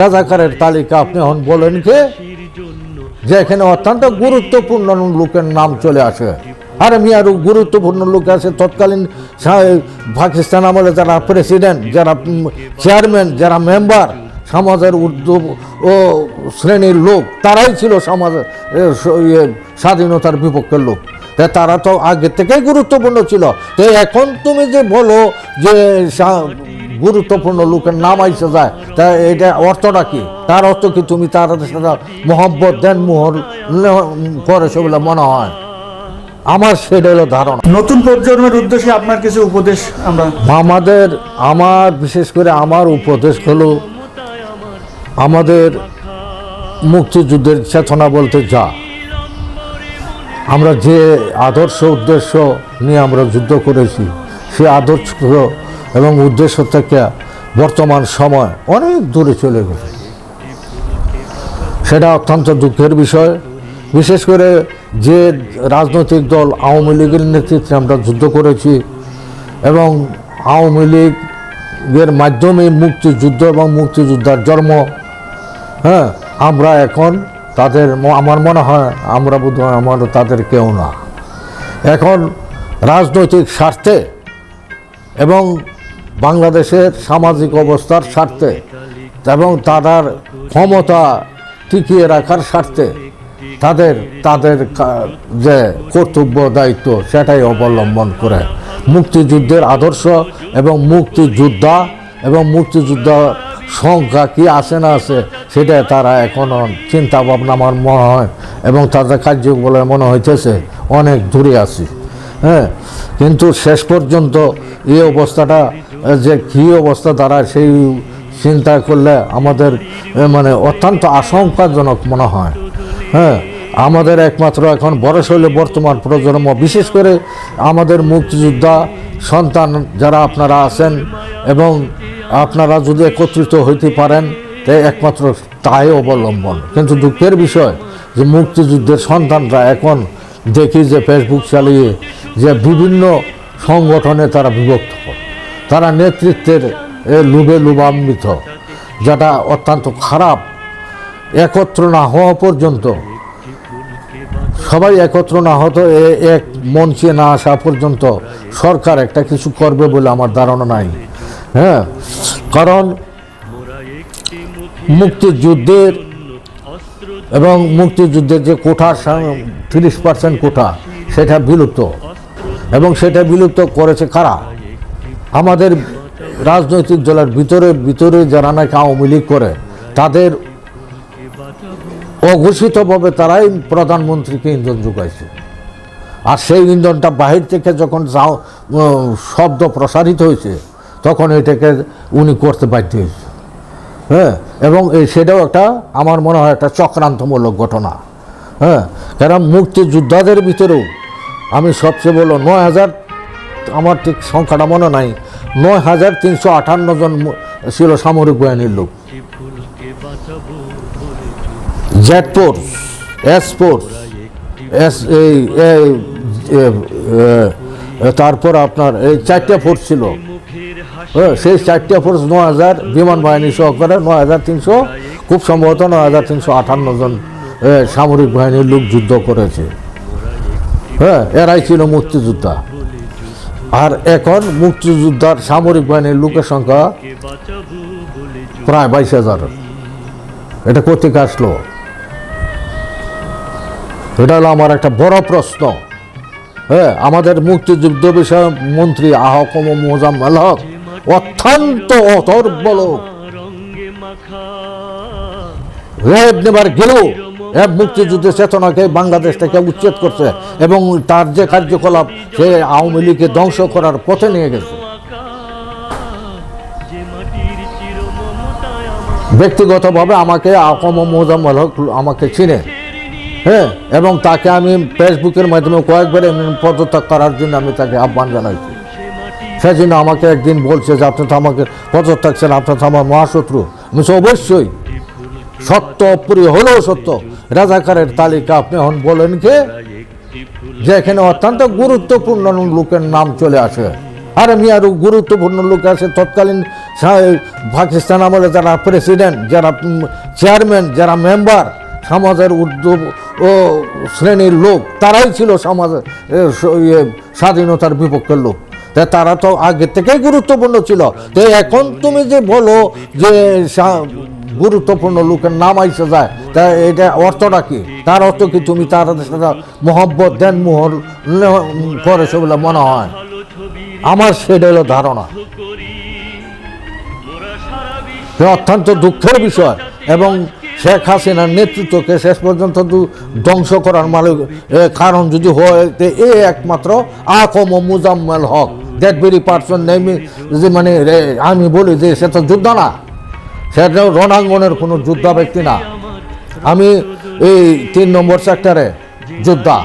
রাজাকারের তালিকা আপনি এখন বলেন কি? যে এখানে অত্যন্ত গুরুত্বপূর্ণ লোকের নাম চলে আসে। আর আমি আরও গুরুত্বপূর্ণ লোক আছে। তৎকালীন পাকিস্তান আমলে যারা প্রেসিডেন্ট যারা চেয়ারম্যান যারা মেম্বার সমাজের উর্দু ও শ্রেণির লোক তারাই ছিল সমাজের ইয়ে, স্বাধীনতার বিপক্ষের লোক। তারা তো আগে থেকেই গুরুত্বপূর্ণ ছিল। তো এখন তুমি যে বলো যে গুরুত্বপূর্ণ লোকের নাম আইসে যায়। তা এটা অর্থটা কি? তার অর্থ কি তুমি তার সাথে মোহব্বত দেন মোহর লে- করে সেগুলো মনে হয়। আমার সেটা হলো ধারণা। নতুন প্রজন্মের উদ্দেশ্যে আপনার কিছু উপদেশ আমরা আমাদের আমার বিশেষ করে আমার উপদেশ হলো আমাদের মুক্তিযুদ্ধের চেতনা বলতে যা। আমরা যে আদর্শ উদ্দেশ্য নিয়ে আমরা যুদ্ধ করেছি সে আদর্শ এবং উদ্দেশ্য থেকে বর্তমান সময় অনেক দূরে চলে গেছে। সেটা অত্যন্ত দুঃখের বিষয়। বিশেষ করে যে রাজনৈতিক দল আওয়ামী লীগের নেতৃত্বে আমরা যুদ্ধ করেছি এবং আওয়ামী লীগের মাধ্যমে মুক্তিযুদ্ধ এবং মুক্তিযোদ্ধার জন্ম হ্যাঁ আমরা এখন তাদের আমার মনে হয় আমরা বোধ হয় আমার তাদের কেউ না। এখন রাজনৈতিক স্বার্থে এবং বাংলাদেশের সামাজিক অবস্থার স্বার্থে এবং তাদের ক্ষমতা টিকিয়ে রাখার স্বার্থে তাদের তাদের যে কর্তব্য, দায়িত্ব সেটাই অবলম্বন করে। মুক্তিযুদ্ধের আদর্শ এবং মুক্তিযোদ্ধা এবং মুক্তিযোদ্ধার সংখ্যা কি আছে না আছে সেটা তারা এখনও চিন্তা ভাবনা আমার মনে হয় এবং তাদের কার্য বলে মনে হইতেছে, অনেক দূরে আছি। হ্যাঁ কিন্তু শেষ পর্যন্ত এই অবস্থাটা যে কী অবস্থা দাঁড়ায় সেই চিন্তা করলে আমাদের মানে অত্যন্ত আশঙ্কাজনক মনে হয়। হ্যাঁ আমাদের একমাত্র এখন হলে বর্তমান প্রজন্ম, বিশেষ করে আমাদের মুক্তিযোদ্ধা সন্তান যারা আপনারা আছেন এবং আপনারা যদি একত্রিত হইতে পারেন তাই একমাত্র তাই অবলম্বন। কিন্তু দুঃখের বিষয় যে মুক্তিযুদ্ধের সন্তানরা এখন দেখি যে ফেসবুক চালিয়ে যে বিভিন্ন সংগঠনে তারা বিভক্ত তারা নেতৃত্বের এ, লোভে লোভান্বিত যেটা অত্যন্ত খারাপ। একত্র না হওয়া পর্যন্ত সবাই একত্র না হতো এক মঞ্চে না আসা পর্যন্ত সরকার একটা কিছু করবে বলে আমার ধারণা নাই। হ্যাঁ? কারণ মুক্তিযুদ্ধের এবং মুক্তিযুদ্ধের যে কোঠা তিরিশ পার্সেন্ট কোঠা সেটা বিলুপ্ত। এবং সেটা বিলুপ্ত করেছে কারা? আমাদের রাজনৈতিক দলের ভিতরে ভিতরে যারা নাকি আওয়ামী লীগ করে, তাদের অঘোষিতভাবে তারাই প্রধানমন্ত্রীকে ইন্ধন যোগাইছে। আর সেই ইন্ধনটা বাহির থেকে যখন শব্দ প্রসারিত হয়েছে, তখন এটাকে উনি করতে বাধ্য হয়েছে। হ্যাঁ এবং এই সেটাও একটা আমার মনে হয় একটা চক্রান্তমূলক ঘটনা। হ্যাঁ কারণ মুক্তিযোদ্ধাদের ভিতরেও আমি সবচেয়ে বলো নয় হাজার আমার ঠিক সংখ্যাটা মনে নাই। নয় হাজার তিনশো আটান্ন জন ছিল সামরিক বাহিনীর লোক। Z force S force S এই তারপর আপনার এই চারটে ফোর্স ছিল। হ্যাঁ, সেই চারটে ফোর্স ন হাজার বিমান বাহিনী সহকারে ন হাজার তিনশো খুব সম্ভবত ন হাজার তিনশো আটান্ন জন সামরিক বাহিনীর লোক যুদ্ধ করেছে। হ্যাঁ এরাই ছিল মুক্তিযোদ্ধা। আর এখন মুক্তিযোদ্ধার সামরিক বাহিনীর লোকের সংখ্যা প্রায় বাইশ হাজার। এটা কোথেকে আসলো? এটা হলো আমার একটা বড় প্রশ্ন। হ্যাঁ আমাদের মুক্তিযুদ্ধ বিষয়ক মন্ত্রী আহকম মোজাম্মেল হক অত্যন্ত অতর্ব লোক রেব নেবার গেলেও মুক্তিযুদ্ধের চেতনাকে বাংলাদেশ থেকে উচ্ছেদ করছে এবং তার যে কার্যকলাপ, সে আওয়ামী লীগকে ধ্বংস করার পথে নিয়ে গেছে। ব্যক্তিগতভাবে আমাকে আকম হক আমাকে চিনে। হ্যাঁ এবং তাকে আমি ফেসবুকের মাধ্যমে কয়েকবার পদত্যাগ করার জন্য আমি তাকে আহ্বান জানাইছি। সেই জন্য আমাকে একদিন বলছে যে, আপনি তো আমাকে পদত্যাগ ছেন আপনার তো আমার মহাশত্রু। আমি অবশ্যই। সত্য অপ্রিয় হলেও সত্য। রাজাকারের তালিকা আপনি এখন বলেন কে? যে এখানে অত্যন্ত গুরুত্বপূর্ণ লোকের নাম চলে আসে। আর আমি আরও গুরুত্বপূর্ণ লোক আছে তৎকালীন পাকিস্তান আমলে যারা প্রেসিডেন্ট যারা চেয়ারম্যান যারা মেম্বার সমাজের উর্দু ও শ্রেণির লোক তারাই ছিল সমাজ এ, স- ইয়ে, স্বাধীনতার বিপক্ষের লোক। তা তারা তো আগে থেকেই গুরুত্বপূর্ণ ছিল। তো এখন তুমি যে বলো যে গুরুত্বপূর্ণ লোকের নাম আইসে যায়। তা এটা অর্থটা কি? তার অর্থ কি তুমি তার সাথে মোহব্বত, দেন মোহর করে সেগুলো মনে হয়? আমার সেটা হলো ধারণা। অত্যন্ত দুঃখের বিষয় এবং শেখ হাসিনার নেতৃত্বকে শেষ পর্যন্ত ধ্বংস করার মালিক কারণ যদি হয় এ একমাত্র AKM Mozammel Haque. That very person নেমি যে মানে আমি বলি যে সে তো যোদ্ধা না। সেটা রণাঙ্গনের কোনো যোদ্ধা ব্যক্তি না। আমি এই তিন নম্বর সেক্টরে যোদ্ধা।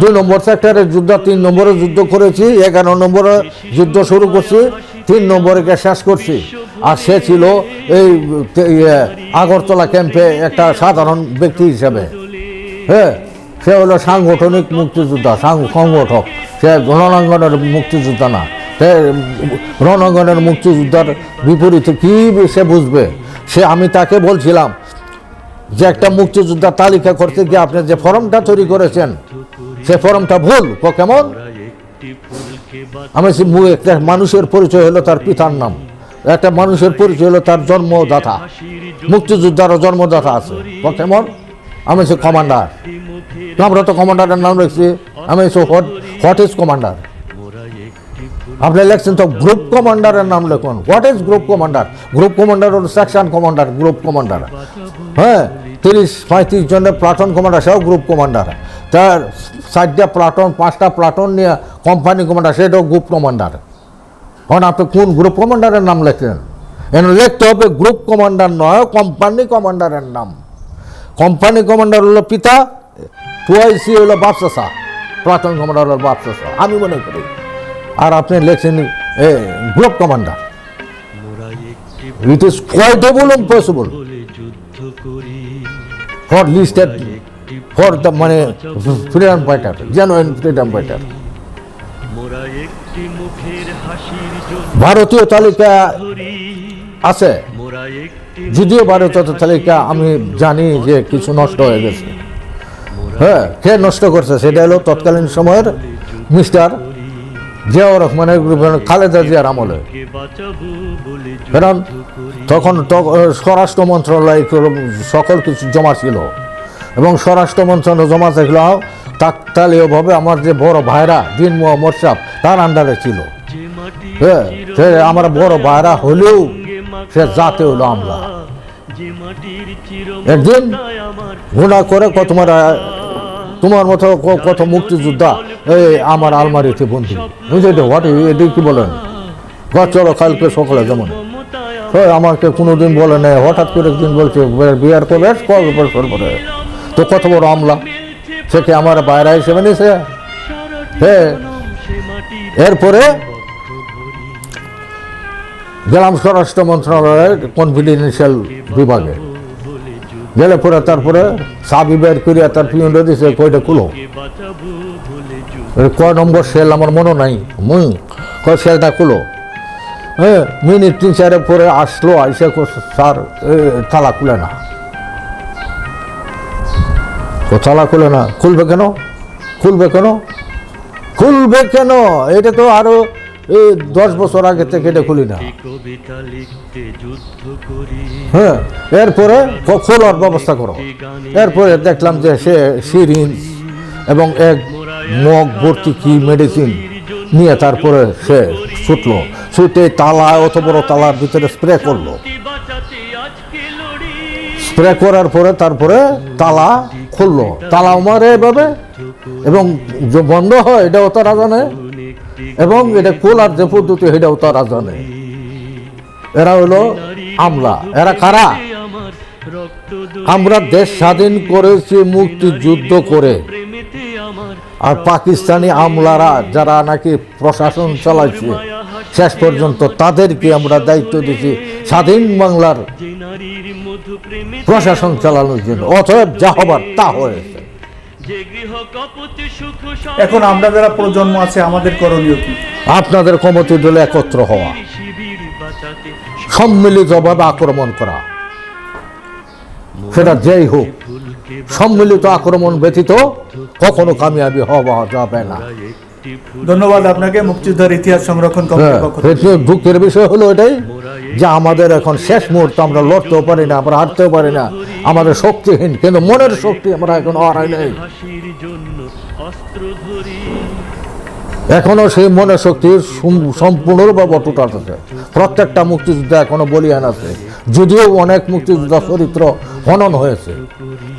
দুই নম্বর সেক্টরে যুদ্ধ তিন নম্বরে যুদ্ধ করেছি এগারো নম্বরে যুদ্ধ শুরু করছি তিন নম্বরে গিয়ে শেষ করছি। আর সে ছিল এই ইয়ে, আগরতলা ক্যাম্পে একটা সাধারণ ব্যক্তি হিসেবে। হ্যাঁ সে হলো সাংগঠনিক মুক্তিযোদ্ধা সংগঠক সে রণাঙ্গনের মুক্তিযোদ্ধা না। সে রণাঙ্গনের মুক্তিযোদ্ধার বিপরীতে কী সে বুঝবে? সে, আমি তাকে বলছিলাম যে একটা মুক্তিযোদ্ধার তালিকা করতে গিয়ে আপনি যে ফর্মটা তৈরি করেছেন, সে ফর্মটা ভুল, ও কেমন? আমি একটা মানুষের পরিচয় হলো তার পিতার নাম। একটা মানুষের পরিচয় হলো তার জন্মদাতা। মুক্তিযোদ্ধারও জন্মদাতা আছে, ও কেমন? আমি সে কমান্ডার। আমরা তো কমান্ডারের নাম রেখেছি। আমি হোয়াট হোয়াট ইজ কমান্ডার। আপনি লেখছেন তো গ্রুপ কমান্ডারের নাম লিখুন। What is group commander group commander হল সেকশন কমান্ডার গ্রুপ কমান্ডার হ্যাঁ তিরিশ, পঁয়ত্রিশ জনের প্লাটন কমান্ডার সেও গ্রুপ কমান্ডার তার চারটা প্লাটন, পাঁচটা প্লাটন নিয়ে কোম্পানি কমান্ডার সেটাও গ্রুপ কমান্ডার এখন আপনি কোন গ্রুপ কমান্ডারের নাম লেখেন? এখানে লিখতে হবে গ্রুপ কমান্ডার নয় কোম্পানি কমান্ডারের নাম। কোম্পানি কমান্ডার হলো পিতা টুয়াইসি হলো বাপসাসা প্লাটন কমান্ডার হলো বাপসাসা আমি মনে করি। আর আপনি লেখছেন group commander. It is quite able impossible for listed for the মানে freedom fighter genuine freedom fighter ভারতীয় তালিকা আছে। যদিও ভারতীয় তালিকা আমি জানি যে কিছু নষ্ট হয়ে গেছে। হ্যাঁ কে নষ্ট করছে, সেটা হলো তৎকালীন সময়ের মিস্টার জিয়াউর রহমানের খালেদা জিয়ার আমলে। কারণ তখন স্বরাষ্ট্র মন্ত্রণালয় সকল কিছু জমা ছিল। এবং স্বরাষ্ট্র মন্ত্রণালয় জমা থাকলেও তাৎকালীয়ভাবে আমার যে বড় ভাইরা দিন মোহাম্মদ সাহ, তার আন্ডারে ছিল। হ্যাঁ সে আমার বড় ভাইরা হলেও সে জাতে হলো আমরা। একদিন ঘোড়া করে কত তোমার তোমার মতো কত মুক্তিযোদ্ধা এই আমার আলমারিতে বন্ধু বুঝলি হোয়াট এটি কি বলেন? গছ চলো, কালকে সকালে যেমন। আমাকে কোনোদিন বলে নেই। হঠাৎ করে একদিন বলছে বিয়ার করবে বছর পরে তো কত বড় আমলা। সে কি আমার বাইরে হিসেবে নিছে হ্যাঁ এরপরে গেলাম স্বরাষ্ট্র মন্ত্রণালয়ের কনফিডেন্সিয়াল বিভাগে গেলে পরে তারপরে চাবি বের করিয়া তার পিউন্ডে দিছে কইটা খুলো কয় নম্বর সেল আমার মনে নাই। মুই? কয় সেলটা খুলো হ্যাঁ মিনিট তিন চারের পরে আসলো, আইসে স্যার তালা খুলে না। তালা খুলে না। খুলবে কেন? খুলবে কেন? খুলবে কেন? এটা তো আরও এই দশ বছর আগে থেকে এটা খুলি না। হ্যাঁ এরপরে খোলার ব্যবস্থা করো। এরপরে দেখলাম যে সে সিরিঞ্জ এবং এক মগ ভর্তি কি মেডিসিন নিয়ে তারপরে সে ছুটলো। ছুটে তালা অত বড় তালার ভিতরে স্প্রে করল। স্প্রে করার পরে তারপরে তালা খুললো। তালা মারে এভাবে এবং যে বন্ধ হয় এটাও তারা জানে। একটি এবং এটা খোলার যে পদ্ধতি এটাও তারা জানে। এরা হলো আমলা এরা কারা? আমরা দেশ স্বাধীন করেছি, মুক্তিযুদ্ধ করে। আর পাকিস্তানি আমলারা যারা নাকি প্রশাসন চালাইছে, শেষ পর্যন্ত তাদেরকে আমরা দায়িত্ব দিচ্ছি স্বাধীন বাংলার প্রশাসন চালানোর জন্য। অতএব যা হবার তা হয়েছে। এখন আমরা যারা প্রজন্ম আছে আমাদের করণীয় কি? আপনাদের কমতি দলে একত্র হওয়া। সম্মিলিতভাবে আক্রমণ করা। সেটা যেই হোক সম্মিলিত আক্রমণ ব্যতীত কখনো কামিয়াবি হওয়া যাবে না। ধন্যবাদ আপনাকে মুক্তিযোদ্ধার ইতিহাস সংরক্ষণ হ্যাঁ, কমিটির পক্ষ থেকে। দুঃখের বিষয় হলো এটাই। যে আমাদের এখন শেষ মুহূর্তে, আমরা লড়তেও পারি না, আমরা হাঁটতেও পারি না। আমাদের শক্তিহীন, কিন্তু মনের শক্তি আমরা এখন হারাই নেই। হাসির জন্য অস্ত্র ধরি এখনও সেই মনের শক্তি সম- সম্পূর্ণভাবে অটুট আছে। প্রত্যেকটা মুক্তিযুদ্ধ এখনও বলিয়ান আছে। যদিও অনেক মুক্তিযোদ্ধা চরিত্র হনন হয়েছে।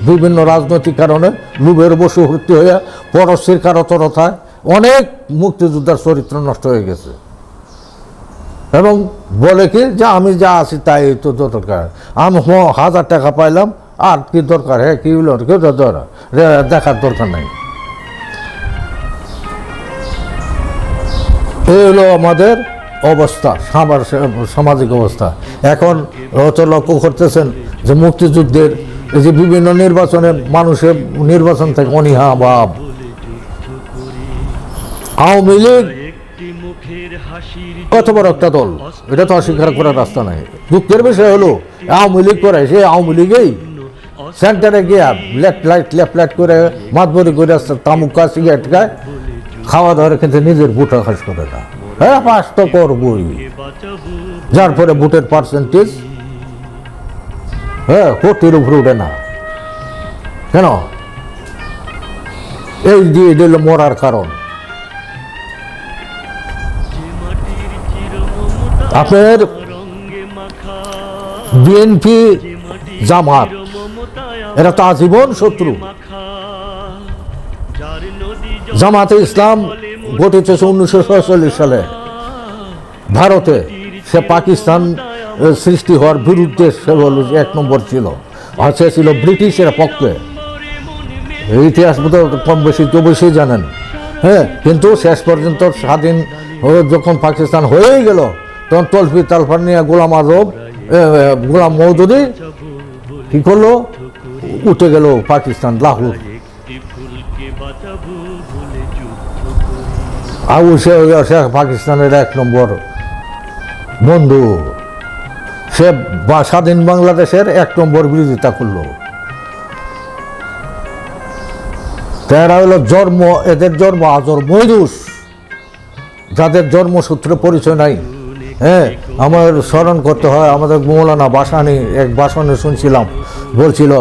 বিভিন্ন রাজনৈতিক কারণে লোভের বশবর্তী হয়ে পরশ্রীর কারতরতায় অনেক মুক্তিযোদ্ধার চরিত্র নষ্ট হয়ে গেছে। এবং বলে কি, যে, আমি যা আছি তাই তো দরকার। আমি হাজার টাকা পাইলাম, আর কি দরকার? হ্যাঁ কি হলো? কেউ দেখার দরকার নাই। এই হলো আমাদের অবস্থা সামাজিক অবস্থা। এখন হয়তো লক্ষ্য করতেছেন যে মুক্তিযুদ্ধের এই যে বিভিন্ন নির্বাচনে মানুষের নির্বাচন থেকে অনীহা, ভাব। আওয়ামী লীগ কত বড় একটা দল এটা তো অস্বীকার করার রাস্তা নাই। দুঃখের বিষয় হলো আওয়ামী লীগ করে সে আওয়ামী লীগেই সেন্টারে গিয়া লেফট লাইট লেফট লাইট করে মাতবরি করে তামুকা সিগারেট খায়। খাওয়া দাওয়ার কিন্তু নিজের বুট খাস করে না। হ্যাঁ পাস তো করবই। যার পরে বুটের পার্সেন্টেজ হ্যাঁ কোটির উপরে উঠে না। কেন? এই দিয়ে দিল মরার কারণ। আপনার বিএনপি জামাত, এরা তো আজীবন শত্রু। জামাতে ইসলাম হয়েছে উনিশশো ছয়চল্লিশ সালে। ভারতে সে পাকিস্তান সৃষ্টি হওয়ার বিরুদ্ধে সে হলো এক নম্বর ছিল। আর সে ছিল ব্রিটিশের পক্ষে। ইতিহাস বোধহয় কম বেশি, তো বেশি জানেন। হ্যাঁ কিন্তু শেষ পর্যন্ত স্বাধীন যখন পাকিস্তান হয়েই গেল তখন তলফি তালফার নিয়ে গোলাম এ, গোলাম মৌদুদি কি করল? উঠে গেল পাকিস্তান লাহোর। আবু সে পাকিস্তানের এক নম্বর বন্ধু। সে স্বাধীন বাংলাদেশের এক নম্বর বিরোধিতা করল। তারা হলো জন্ম এদের জন্ম আজর মৈদুস যাদের জন্মসূত্রে পরিচয় নাই। হ্যাঁ আমার স্মরণ করতে হয়, আমাদের মৌলানা বাসানি এক বাসনে শুনছিলাম, বলছিল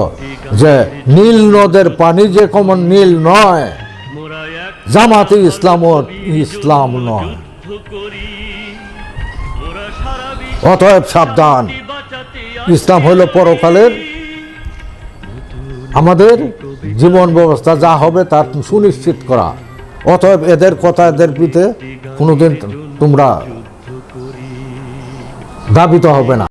যে, নীল নদের পানি যে কমন নীল নয়, জামাতে ইসলাম ইসলাম নয়। অতএব সাবধান, ইসলাম হলো পরকালের আমাদের জীবন ব্যবস্থা, যা হবে তা সুনিশ্চিত করা। অতএব এদের কথা, এদের পিতে কোনোদিন তোমরা দাবিত হবে না।